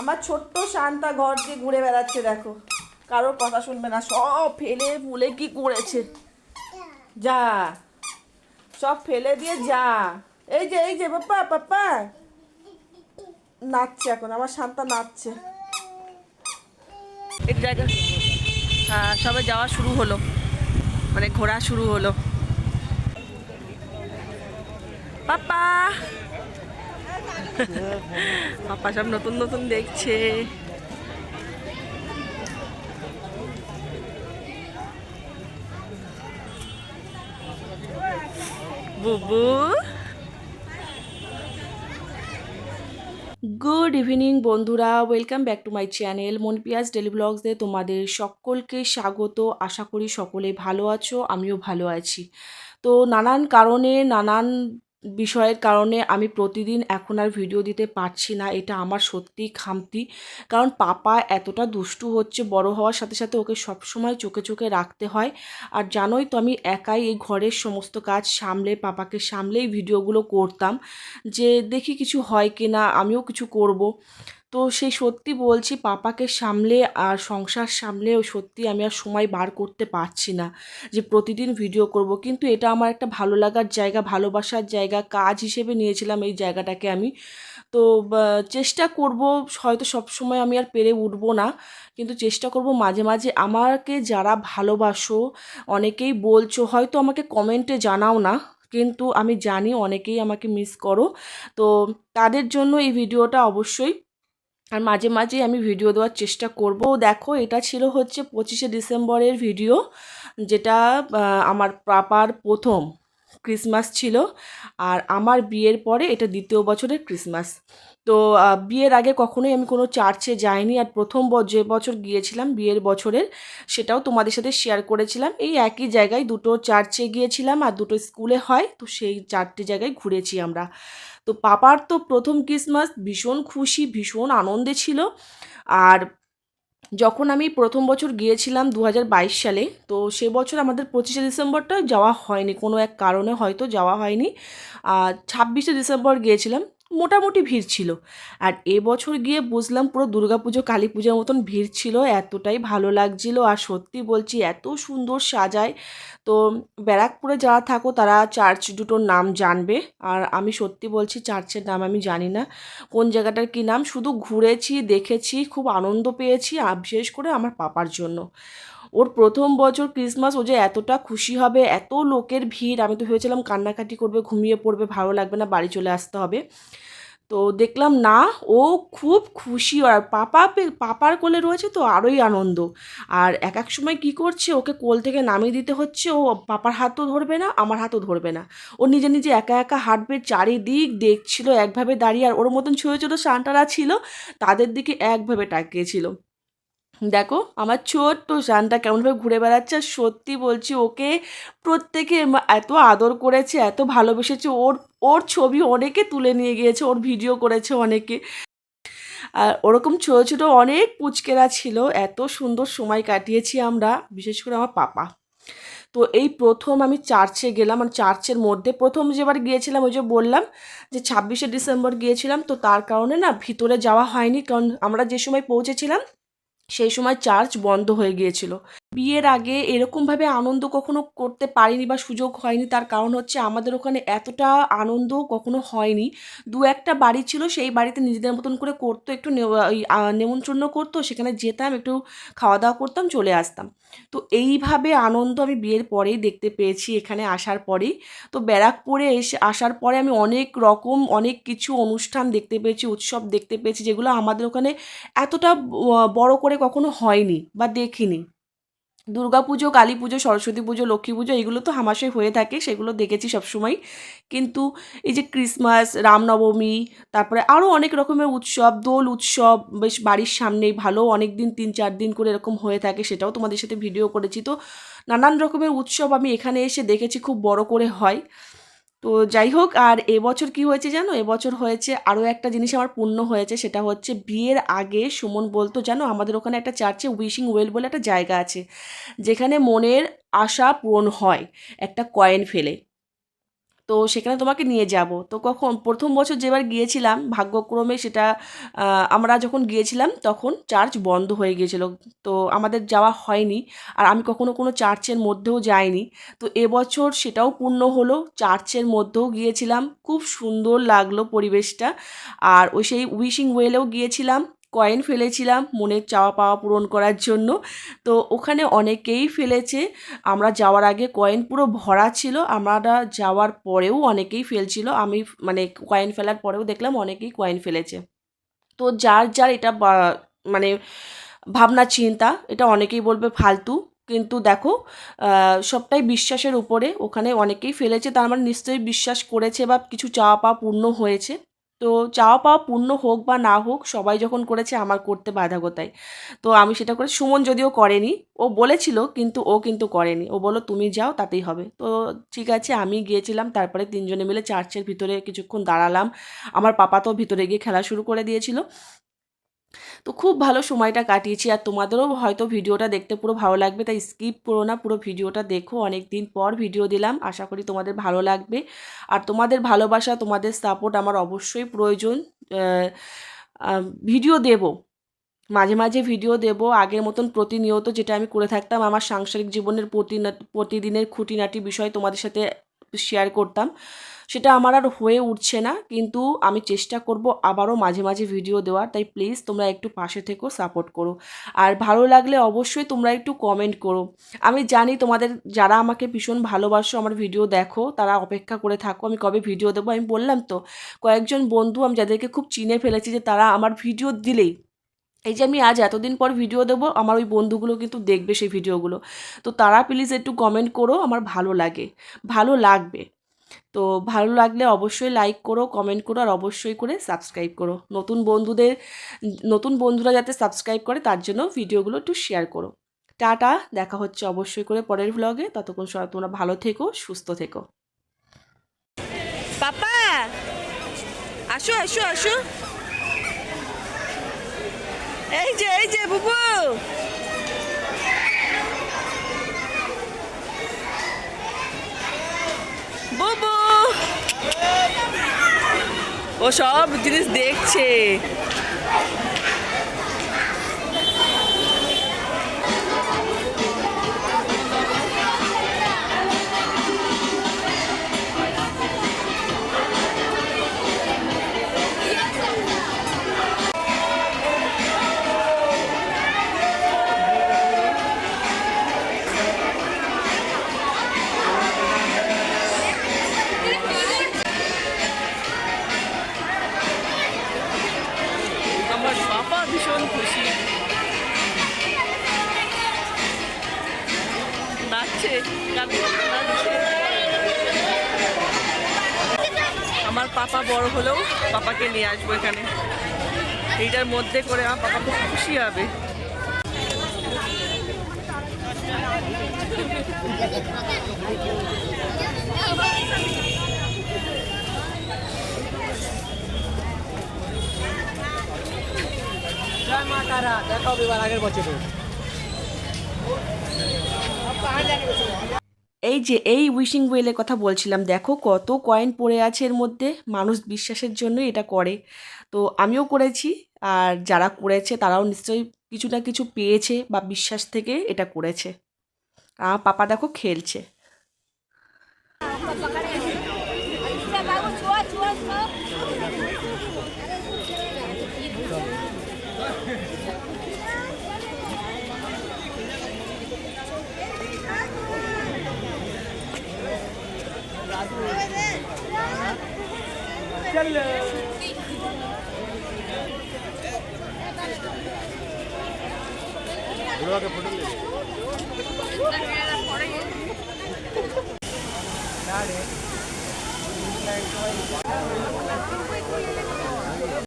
আমার ছোট্ট শান্তা ঘর দিয়ে ঘুরে বেড়াচ্ছে, দেখো। কারোর কথা শুনবে না, সব ফেলে ফুলে কি করেছে? যা, সব ফেলে দিয়ে যা। এই যে এই যে পাপ্পা পাপ্পা নাচছে এখন, আমার শান্তা নাচছে। এক জায়গা হ্যাঁ সবে যাওয়া শুরু হলো। মানে ঘোরা শুরু হলো। পাপা! পাপা সব নতুন নতুন দেখছে। বুবু। গুড ইভিনিং বন্ধুরা। Welcome back to my channel মনপিয়াস daily ব্লগসে তোমাদের সকলকে স্বাগত। আশা করি সকলে ভালো আছো, আমিও ভালো আছি। তো নানান কারণে, নানান বিষয়ের কারণে আমি প্রতিদিন এখন আর ভিডিও দিতে পারছি না, এটা আমার সত্যিই খামতি। কারণ পাপা এতটা দুষ্টু হচ্ছে, বড় হওয়ার সাথে সাথে ওকে সবসময় চোখে চোখে রাখতে হয়। আর জানোই তো আমি একাই এই ঘরের সমস্ত কাজ সামলে, পাপাকে সামলেই ভিডিওগুলো করতাম, যে দেখি কিছু হয় কি না আমিও কিছু করব। তো সেই সত্যি বলছি পাপাকে সামলে আর সংসার সামলে সত্যি আমি আর সময় বার করতে পারছি না যে প্রতিদিন ভিডিও করব। কিন্তু এটা আমার একটা ভালো লাগার জায়গা, ভালোবাসার জায়গা, কাজ হিসেবে নিয়েছিলাম এই জায়গাটাকে আমি। তো চেষ্টা করব হয়তো সব সময় আমি আর পেরে উঠবো না। কিন্তু চেষ্টা করব মাঝে মাঝে আমাকে যারা ভালোবাসো, অনেকেই বলছো, হয়তো আমাকে কমেন্টে জানাও না, কিন্তু আমি জানি অনেকেই আমাকে মিস করো। তো তাদের জন্য এই ভিডিওটা অবশ্যই আর মাঝে মাঝে আমি ভিডিও দেওয়ার চেষ্টা করব। দেখো, এটা ছিল হচ্ছে পঁচিশে ডিসেম্বরের ভিডিও যেটা আমার পাপার প্রথম ক্রিসমাস ছিল। আর আমার বিয়ের পরে এটা দ্বিতীয় বছরের ক্রিসমাস তো বিয়ের আগে কখনোই আমি কোনো চার্চে যাইনি আর প্রথম যে বছর গিয়েছিলাম বিয়ের বছরের সেটাও তোমাদের সাথে শেয়ার করেছিলাম। এই একই জায়গায় দুটো চার্চে গিয়েছিলাম আর দুটো স্কুলে হয়, তো সেই চারটে জায়গায় ঘুরেছি আমরা। তো পাপার তো প্রথম ক্রিসমাস ভীষণ খুশি, ভীষণ আনন্দে ছিল। আর যখন আমি প্রথম বছর গিয়েছিলাম দু হাজার বাইশ সালে, তো সে বছর আমাদের পঁচিশে ডিসেম্বরটা যাওয়া হয়নি, কোনো এক কারণে হয়তো যাওয়া হয়নি। আর ছাব্বিশে ডিসেম্বর গিয়েছিলাম মোটামুটি ভিড় ছিল। আর এবছর গিয়ে বুঝলাম পুরো দুর্গাপুজো কালী পুজোর মতন ভিড় ছিল, এতটাই ভালো লাগছিল। আর সত্যি বলছি, এত সুন্দর সাজায়। তো ব্যারাকপুরে যারা থাকো, তারা চার্চ দুটোর নাম জানবে। আর আমি সত্যি বলছি, চার্চের নাম আমি জানি না। কোন জায়গাটার কী নাম? শুধু ঘুরেছি, দেখেছি, খুব আনন্দ পেয়েছি, আর বিশেষ করে আমার পাপার জন্য। ওর প্রথম বছর ক্রিসমাস ও যে এতটা খুশি হবে, এত লোকের ভিড়, আমি তো ভেবেছিলাম কান্নাকাটি করবে, ঘুমিয়ে পড়বে, ভালো লাগবে না, বাড়ি চলে আসতে হবে। তো দেখলাম না, ও খুব খুশি, আর পাপা পাপার কোলে রয়েছে তো, আরোই আনন্দ। আর এক এক সময় কি করছে, ওকে কোল থেকে নামিয়ে দিতে হচ্ছে, ও পাপার হাতও ধরবে না, আমার হাতও ধরবে না। ও নিজে নিজে একা একা হাঁটবে, চারিদিক দেখছিল, একভাবে দাঁড়িয়ে, আর ওর মতন ছোটো ছোটো সান্টারা ছিল, তাদের দিকে একভাবে তাকিয়েছিল। দেখো, আমার ছোট্ট শানটা কেমনভাবে ঘুরে বেড়াচ্ছে আর সত্যি বলছি ওকে প্রত্যেকে এত আদর করেছে, এত ভালোবেসেছে, ওর ওর ছবি অনেকে তুলে নিয়ে গিয়েছে, ওর ভিডিও করেছে অনেকে। আর ওরকম ছোটো ছোটো অনেক পুচকেরা ছিল, এত সুন্দর সময় কাটিয়েছি আমরা, বিশেষ করে আমার পাপা। তো এই প্রথম আমি চার্চে গেলাম আর চার্চের মধ্যে প্রথম যেবার গিয়েছিলাম, ওই যে বললাম যে ছাব্বিশে ডিসেম্বর গিয়েছিলাম, তো তার কারণে না ভিতরে যাওয়া হয়নি, কারণ আমরা যে সময় পৌঁছেছিলাম সেই সময় চার্চ বন্ধ হয়ে গিয়েছিল। বিয়ের আগে এরকমভাবে আনন্দ কখনো করতে পারিনি বা সুযোগ হয়নি। তার কারণ হচ্ছে আমাদের ওখানে এতটা আনন্দ কখনো হয়নি। দু একটা বাড়ি ছিল সেই বাড়িতে নিজেদের মতন করে করতো একটু নে- ওই, নেমন্তন্ন করতো সেখানে যেতাম একটু খাওয়া দাওয়া করতাম চলে আসতাম। তো এইভাবে আনন্দ আমি বিয়ের পরেই দেখতে পেয়েছি এখানে আসার পরেই। তো ব্যারাকপুরে এসে আসার পরে আমি অনেক রকম অনেক কিছু অনুষ্ঠান দেখতে পেয়েছি উৎসব দেখতে পেয়েছি যেগুলো আমাদের ওখানে এতটা বড় করে কখনো হয়নি বা দেখিনি। পুজো, কালী পুজো, সরস্বতী পুজো, লক্ষ্মী পুজো, এগুলো তো হামাশে হয়ে থাকে, সেগুলো দেখেছি সবসময়। কিন্তু এই যে ক্রিসমাস, রামনবমী, তারপরে আরও অনেক রকমের উৎসব, দোল উৎসব, বেশ বাড়ির সামনেই ভালো অনেক দিন তিন চার দিন করে এরকম হয়ে থাকে, সেটাও তোমাদের সাথে ভিডিও করেছি। তো নানান রকমের উৎসব আমি এখানে এসে দেখেছি, খুব বড় করে হয়। তো যাই হোক, আর এবছর কি হয়েছে জানো? এবছর হয়েছে আরও একটা জিনিস আমার পূর্ণ হয়েছে, সেটা হচ্ছে বিয়ের আগে সুমন বলতো, জানো? আমাদের ওখানে একটা চার্চে উইশিং ওয়েল বলে একটা জায়গা আছে, যেখানে মনের আশা পূরণ হয়, একটা কয়েন ফেলে। তো সেখানে তোমাকে নিয়ে যাব। তো কখন? প্রথম বছর যেবার গিয়েছিলাম, ভাগ্যক্রমে সেটা আমরা যখন গিয়েছিলাম তখন চার্চ বন্ধ হয়ে গিয়েছিল। তো আমাদের যাওয়া হয়নি আর আমি কখনো কোনো চার্চের মধ্যেও যাইনি। তো এবছর সেটাও পূর্ণ হলো, চার্চের মধ্যেও গিয়েছিলাম। খুব সুন্দর লাগল পরিবেশটা। আর ওই সেই উইশিং ওয়েলেও গিয়েছিলাম। কয়েন ফেলেছিলাম মনের চাওয়া পাওয়া পূরণ করার জন্য। তো ওখানে অনেকেই ফেলেছে। আমরা যাওয়ার আগে কয়েন পুরো ভরা ছিল। আমরা যাওয়ার পরেও অনেকেই ফেলছিল। আমি মানে কয়েন ফেলার পরেও দেখলাম অনেকেই কয়েন ফেলেছে। তো যার যার এটা মানে ভাবনা, চিন্তা, এটা অনেকেই বলবে ফালতু। কিন্তু দেখো সবটাই বিশ্বাসের উপরে। ওখানে অনেকেই ফেলেছে। তার মানে নিশ্চয়ই বিশ্বাস করেছে বা কিছু চাওয়া পাওয়া পূর্ণ হয়েছে। তো চাওয়া পাওয়া পূর্ণ হোক বা না হোক, সবাই যখন করেছে আমার করতে বাধা তো আমি সেটা করে সুমন যদিও করেনি, ও বলেছিল কিন্তু ও কিন্তু করেনি। ও বলো তুমি যাও, তাতেই হবে। তো ঠিক আছে, আমি গিয়েছিলাম, তারপরে তিনজনে মিলে চার্চের ভিতরে কিছুক্ষণ দাঁড়ালাম। আমার পাপা তো ভিতরে গিয়ে খেলা শুরু করে দিয়েছিল। তো খুব ভালো সময়টা কাটিয়েছি আর তোমাদেরও হয়তো ভিডিওটা দেখতে পুরো ভালো লাগবে, তাই স্কিপ করো না, পুরো ভিডিওটা দেখো। অনেক দিন পর ভিডিও দিলাম, আশা করি তোমাদের ভালো লাগবে। আর তোমাদের ভালোবাসা, তোমাদের সাপোর্ট আমার অবশ্যই প্রয়োজন। ভিডিও দেব, মাঝে মাঝে ভিডিও দেব। আগের মতন প্রতিনিয়ত যেটা আমি করে থাকতাম, আমার সাংসারিক জীবনের প্রতি প্রতিদিনের খুঁটিনাটি বিষয় তোমাদের সাথে শেয়ার করতাম। সেটা আমার আর হয়ে উঠছে না, কিন্তু আমি চেষ্টা করব আবারও মাঝে মাঝে ভিডিও দেওয়ার, তাই প্লিজ তোমরা একটু পাশে থেকো সাপোর্ট করো। আর ভালো লাগলে অবশ্যই তোমরা একটু কমেন্ট করো। আমি জানি তোমাদের যারা আমাকে ভীষণ ভালোবাসো, আমার ভিডিও দেখো, তারা অপেক্ষা করে থাকো, আমি কবে ভিডিও দেবো আমি বললাম তো। কয়েকজন বন্ধু আমি যাদেরকে খুব চিনে ফেলেছি যে তারা আমার ভিডিও দিলেই। এই যে আমি আজ এতদিন পর ভিডিও দেবো, আমার ওই বন্ধুগুলো কিন্তু দেখবে সেই ভিডিওগুলো তো তারা প্লিজ একটু কমেন্ট করো, আমার ভালো লাগে। ভালো লাগবে। তো ভালো লাগলে অবশ্যই লাইক করো কমেন্ট করো আর অবশ্যই করে সাবস্ক্রাইব করো। নতুন বন্ধুদের, নতুন বন্ধুরা যাতে সাবস্ক্রাইব করে তার জন্য ভিডিওগুলো একটু শেয়ার করো। টাটা, দেখা হচ্ছে অবশ্যই করে পরের ভ্লগে ততক্ষণ সবাই তোমরা ভালো থেকো, সুস্থ থেকো। পাপা! আসো আসো আসো। এই যে এই যে, বুবু! বুবু। ও সব জিনিস দেখছে। পাপা ভীষণ খুশি। নাচছে। আমার পাপা বড় হলেও পাপাকে নিয়ে আসব এখানে। এইটার মধ্যে করে আমার পাপা খুব খুশি হবে। এই যে এই উইশিং ওয়েলের কথা বলছিলাম, দেখো কত কয়েন পড়ে আছে এর মধ্যে, মানুষ বিশ্বাসের জন্য এটা করে। তো আমিও করেছি, আর যারা করেছে তারাও নিশ্চয়ই কিছু না কিছু পেয়েছে বা বিশ্বাস থেকে এটা করেছে। আমার পাপা দেখো খেলছে। चल के फोटो ले डाले